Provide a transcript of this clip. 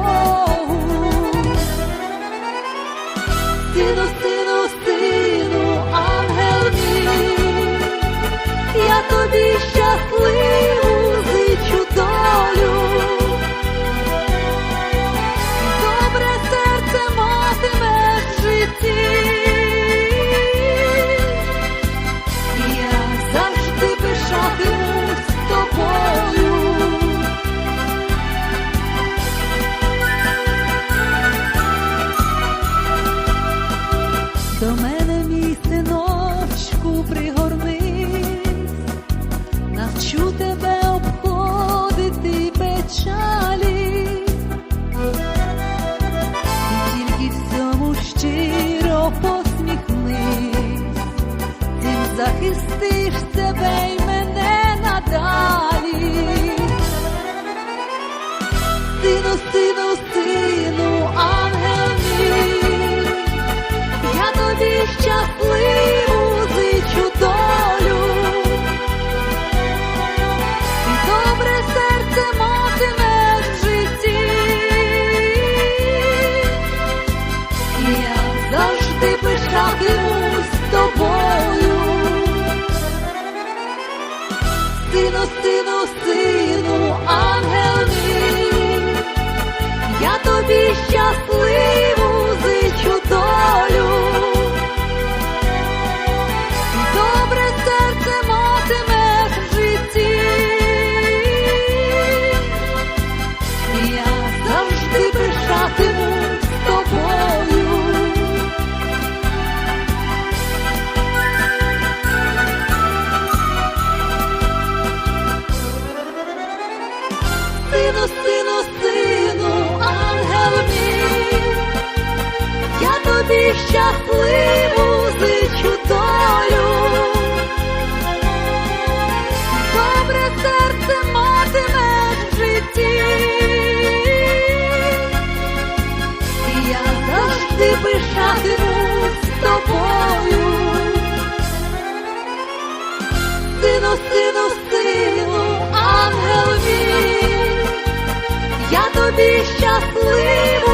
过。до мене, мій синочку, пригорнись, навчу тебе. тобі щасливу зичу долю, добре серце матиме в житті, я завжди пишатимусь тобою, сину, сину, сину, ангел мій, я тобі щасливу.